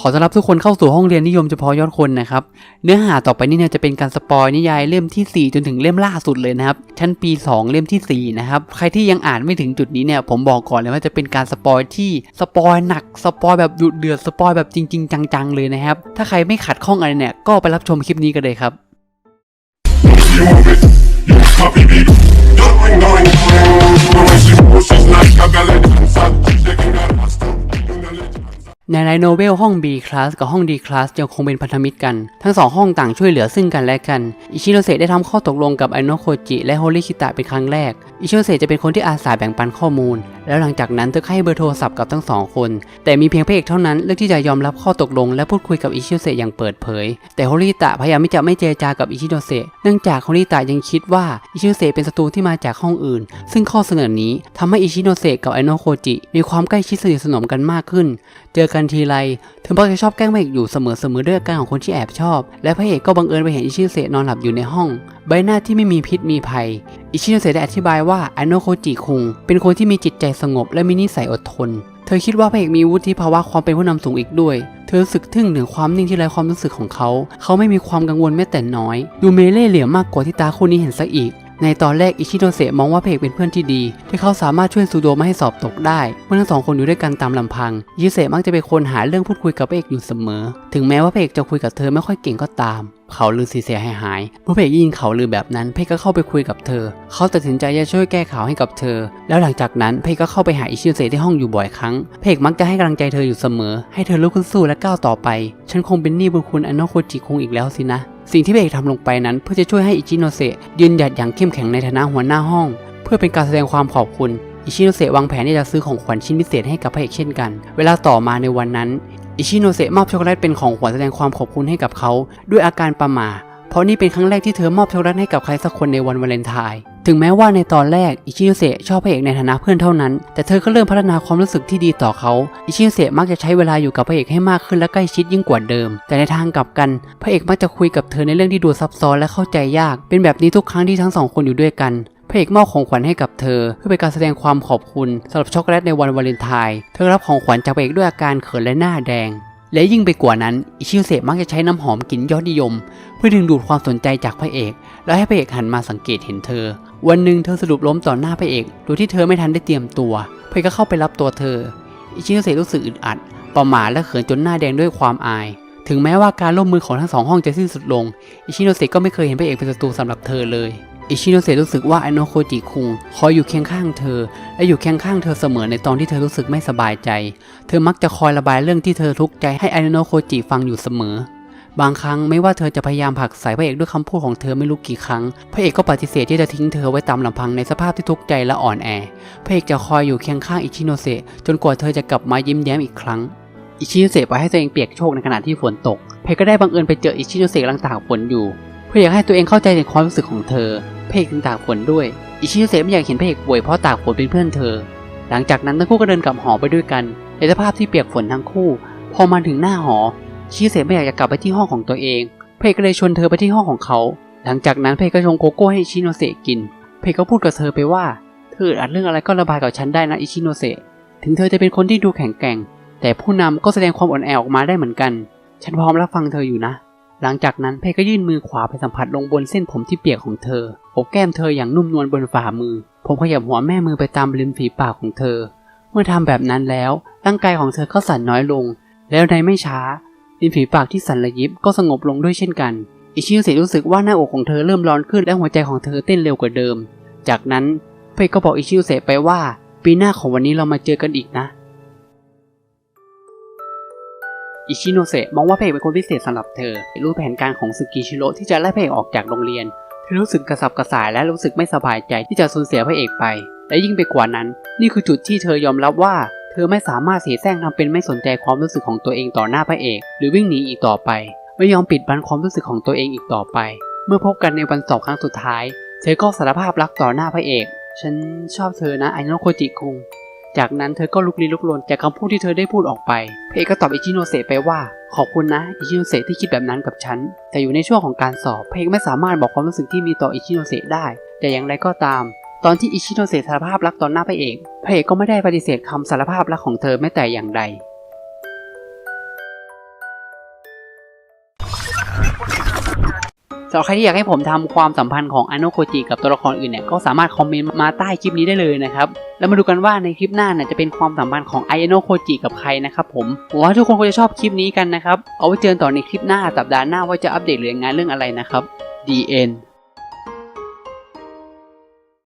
ขอต้อนรับทุกคนเข้าสู่ห้องเรียนนิยมเฉพาะยอดคนนะครับ เนื้อหาต่อไปนี้เนี่ยจะเป็นการสปอยนิยายเล่มที่ 4 จนถึงเล่มล่าสุดเลยนะครับ ชั้นปี 2 เล่มทีสี่ 4 นะครับ ใครที่ยังอ่านไม่ถึงจุดนี้เนี่ยผมบอกก่อนเลยว่าจะเป็นการสปอยที่สปอยหนักสปอยแบบดุเดือดสปอยแบบจริง ๆ จังๆเลยนะครับ ถ้าใครไม่ขัดข้องอะไรเนี่ยก็ไปรับชมคลิปนี้กันเลยครับ ในไลโนเวลห้อง B class กับห้อง D class ยังคงเป็นพันธมิตรกัน ทั้งสองห้องต่างช่วยเหลือซึ่งกันและกัน อิชิโนเซะได้ทำข้อตกลงกับไอโนโคจิและโฮลิคิตะเป็นครั้งแรก อิชิโนเซะจะเป็นคนที่อาสาแบ่งปันข้อมูล แล้วหลังจากนั้นเธอให้เบอร์โทรศัพท์กับทั้งสองคน แต่มีเพียงพระเอกเท่านั้นเลือกที่จะยอมรับข้อตกลง และพูดคุยกับอิชิโนเซะอย่างเปิดเผย แต่โฮริตะพยายามที่จะไม่เจรจากับอิชิโนเซะเนื่องจากโฮริตะยังคิดว่าอิชิโนเซะเป็นศัตรูที่มาจากห้องอื่น ซึ่งข้อเสนอนี้ทำให้อิชิโนเซะกับไอโนโคจิมีความใกล้ชิดสนิทสนมกันมากขึ้น เจอกันทีไรเธอมักจะชอบแกล้งพระเอกอยู่เสมอๆด้วยอาการของคนที่แอบชอบ และพระเอกก็บังเอิญไปเห็นอิชิโนเซะนอนหลับอยู่ในห้อง ใบหน้าที่ไม่มีพิษมีภัย อิชิโนเซะได้อธิบายว่าอโนโคจิคุง เป็นคนที่มีจิตใจสงบและมีนิสัยอดทน เธอคิดว่าพระเอกมีวุฒิภาวะความเป็นผู้นำสูงอีกด้วย เธอรู้สึกทึ่งถึงความนิ่งที่ไร้ความรู้สึกของเขา เขาไม่มีความกังวลแม้แต่น้อย ดูเมเล่เหลี่ยมมากกว่าที่ตาคู่นี้เห็นสักอีกในตอนแรกอิชิโนเซะมองว่าพเอกเป็นเพื่อนที่ดี ที่เขาสามารถช่วยซูโดไม่ให้สอบตกได้ เมื่อทั้งสองคนอยู่ด้วยกันตามลำพังอิเซะมักจะเป็นคนหาเรื่องพูดคุยกับพเอกอยู่เสมอ ถึงแม้ว่าพเอกจะคุยกับเธอไม่ค่อยเก่งก็ตาม เขาลือสีเสียหายหาย เมื่อพระเอกยินเขาลือแบบนั้นเอกก็เข้าไปคุยกับเธอ เขาตัดสินใจจะช่วยแก้ข่าวให้กับเธอ แล้วหลังจากนั้นเอกก็เข้าไปหาอิชิโนเซที่ห้องอยู่บ่อยครั้งเอกมักจะให้กำลังใจเธออยู่เสมอ ให้เธอลุกขึ้นสู้และก้าวต่อไป ฉันคงเป็นหนี้บุญคุณอนโนโคจิคงอีกแล้วสินะ สิ่งที่เอกทำลงไปนั้นเพื่อจะช่วยให้อิชิโนเซยืนหยัดอย่างเข้มแข็งในฐานะหัวหน้าห้อง เพื่อเป็นการแสดงความขอบคุณอิชิโนเซะวางแผนที่จะซื้อของขวัญชิ้นพิเศษให้กับพระเอกเช่นกัน เวลาต่อมาในวันนั้น อิชิโนเซะมอบช็อกโกแลตเป็นของขวัญแสดงความขอบคุณให้กับเขา ด้วยอาการประหม่า เพราะนี่เป็นครั้งแรกที่เธอมอบช็อกโกแลตให้กับใครสักคนในวันวาเลนไทน์ถึงแม้ว่าในตอนแรกอิชิโนเซะชอบพระเอกในฐานะเพื่อนเท่านั้น แต่เธอก็เริ่มพัฒนาความรู้สึกที่ดีต่อเขาอิชิโนเซะมักจะใช้เวลาอยู่กับพระเอกให้มากขึ้นและใกล้ชิดยิ่งกว่าเดิม แต่ในทางกลับกัน พระเอกมักจะคุยกับเธอในเรื่องที่ดูซับซ้อนและเข้าใจยาก เป็นแบบนี้ทุกครั้งที่ทั้งสองคนอยู่ด้วยกัน พระเอกมอบของขวัญให้กับเธอ เพื่อเป็นการแสดงความขอบคุณสำหรับช็อกโกแลตในวันวาเลนไทน์เธอรับของขวัญจากพระเอกด้วยอาการเขินและหน้าแดง และยิ่งไปกว่านั้นอิชิโนเซะมักจะใช้น้ำหอมกลิ่นยอดนิยม เพื่อดึงดูดความสนใจจากพระเอก และให้พระเอกหันมาสังเกตเห็นเธอ วันหนึ่งเธอสะดุดล้มต่อหน้าพระเอกโดยที่เธอไม่ทันได้เตรียมตัวพระเอกก็เข้าไปรับตัวเธออิชิโนเซะรู้สึกอึดอัด ประหม่าและเขินจนหน้าแดงด้วยความอาย ถึงแม้ว่าการร่วมมือของทั้งสองห้องจะสิ้นสุดลงอิชิโนเซะก็ไม่เคยเห็นพระเอกเป็นศัตรูสำหรับเธอเลย อิชิโนเซะรู้สึกว่าไอโนโคจิคุงคอยอยู่เคียงข้างเธอ และอยู่เคียงข้างเธอเสมอในตอนที่เธอรู้สึกไม่สบายใจ เธอมักจะคอยระบายเรื่องที่เธอทุกข์ใจให้ไอโนโคจิฟังอยู่เสมอ บางครั้งไม่ว่าเธอจะพยายามผลักใส่พระเอกด้วยคำพูดของเธอไม่รู้กี่ครั้ง พระเอกก็ปฏิเสธที่จะทิ้งเธอไว้ตามลำพังในสภาพที่ทุกข์ใจและอ่อนแอ พระเอกจะคอยอยู่เคียงข้างอิชิโนเซะจนกว่าเธอจะกลับมายิ้มแย้มอีกครั้ง อิชิโนเซะปล่อยให้ตัวเองเปียกโชกในขณะที่ฝนตก เพกก็ได้บังเอิญไปเจออิชิโนเซะกำลังตากฝนอยู่เพื่ออยากให้ตัวเองเข้าใจในความรู้สึกของเธอ พระเอกจึงตากฝนด้วย อิชิโนเซะไม่อยากเห็นพระเอกป่วยเพราะตากฝนเป็นเพื่อนเธอ หลังจากนั้นทั้งคู่ก็เดินกลับหอไปด้วยกัน ในสภาพที่เปียกฝนทั้งคู่ พอมาถึงหน้าหอชิโนเซะไม่อยากจะกลับไปที่ห้องของตัวเองเพเอกก็เลยชวนเธอไปที่ห้องของเขา หลังจากนั้นเพกก็ชงโกโก้ให้อิชิโนเซะกิน เพกก็พูดกับเธอไปว่า เธออัดเรื่องอะไรก็ระบายกับฉันได้นะอิชิโนเซะถึงเธอจะเป็นคนที่ดูแข็งแกร่ง แต่ผู้นำก็แสดงความอ่อนแอออกมาได้เหมือนกัน ฉันพร้อมรับฟังเธออยู่นะ หลังจากนั้นเพกก็ยื่นมือขวาไปสัมผัสลงบนเส้นผมที่เปียกของเธอ บแก้มเธออย่างนุ่มนวลบนฝ่ามือ ผมขยับหัวแม่มือไปตามริมฝีปากของเธอ เมื่อทำแบบนั้นแล้ว ร่างกายของเธอก็สั่นน้อยลง แล้วในไม่ช้าริมฝีปากที่สั่นระยิบก็สงบลงด้วยเช่นกัน อิชิโนเซะรู้สึกว่าหน้าอกของเธอเริ่มร้อนขึ้นและหัวใจของเธอเต้นเร็วกว่าเดิม จากนั้นเพเอกก็บอกอิชิโนเซะไปว่า ปีหน้าของวันนี้เรามาเจอกันอีกนะอิชิโนเซะมองว่าเอกเป็นคนพิเศษสำหรับเธอ รู้แผนการของสึกิชิโร่ที่จะไล่เอกออกจากโรงเรียน รู้สึกกระสับกระส่ายและรู้สึกไม่สบายใจที่จะสูญเสียพระเอกไป และยิ่งไปกว่านั้น นี่คือจุดที่เธอยอมรับว่า เธอไม่สามารถเสียแซงทำเป็นไม่สนใจความรู้สึกของตัวเองต่อหน้าพระเอก หรือวิ่งหนีอีกต่อไป ไม่ยอมปิดบังความรู้สึกของตัวเองอีกต่อไป เมื่อพบกันในวันสอบครั้งสุดท้าย เธอก็สารภาพรักต่อหน้าพระเอก ฉันชอบเธอนะไอโนโคจิคุง จากนั้นเธอก็ลุกลี้ลุกลนจากคำพูดที่เธอได้พูดออกไปพเอกก็ตอบอิชิโนเซไปว่าขอบคุณนะอิชิโนเซที่คิดแบบนั้นกับฉัน แต่อยู่ในช่วงของการสอบพเอกไม่สามารถบอกความรู้สึกที่มีต่ออิชิโนเซได้ แต่อย่างไรก็ตาม ตอนที่อิชิโนเซสารภาพรักต่อหน้าพระเอกพระเอกก็ไม่ได้ปฏิเสธคำสารภาพรักของเธอแม้แต่อย่างใด สำหรับใครที่อยากให้ผมทำความสัมพันธ์ของอโนโคจิกับตัวละครอื่นเนี่ยก็สามารถคอมเมนต์มาใต้คลิปนี้ได้เลยนะครับ แล้วมาดูกันว่าในคลิปหน้าเนี่ยจะเป็นความสัมพันธ์ของไอโนโคจิกับใครนะครับผมหวังว่าทุกคนคงจะชอบคลิปนี้กันนะครับ เอาไว้เจอนต่อในคลิปหน้าสัปดาห์หน้าว่าจะอัปเดตเรื่องงานเรื่องอะไรนะครับ DN